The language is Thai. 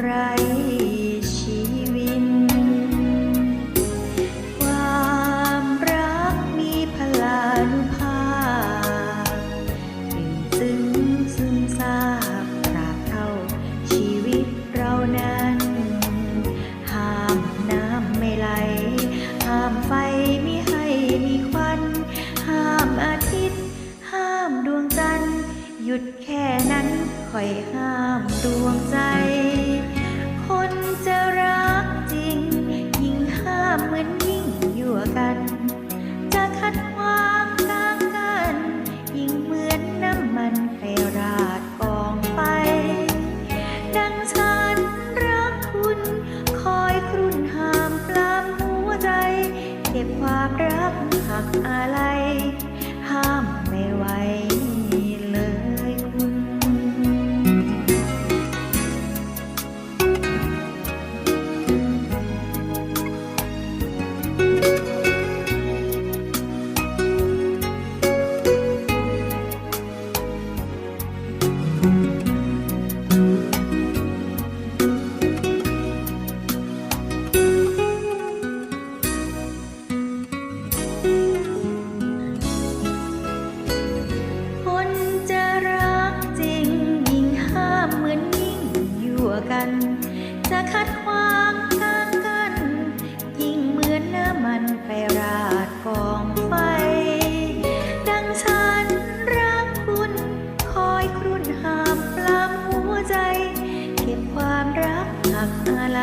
ไร ยุดแค่นั้นค่อยห้ามดวงใจ คนจะรักจริง ยิ่งห้ามเหมือนยิ่งยั่วกัน จะขัดขวางกลางกัน ยิ่งเหมือนน้ำมันใครราดกองไฟดังฉันรักคุณ คอยครุ่นห้ามปลามหัวใจ เก็บความรักหักอะไร จะคัดขวางกลางกัน ยิ่งเหมือนน้ำมันไปราดกองไฟ ดังฉันรักคุณ คอยครุ่นหามปลามหัวใจ เก็บความรักหักอะไร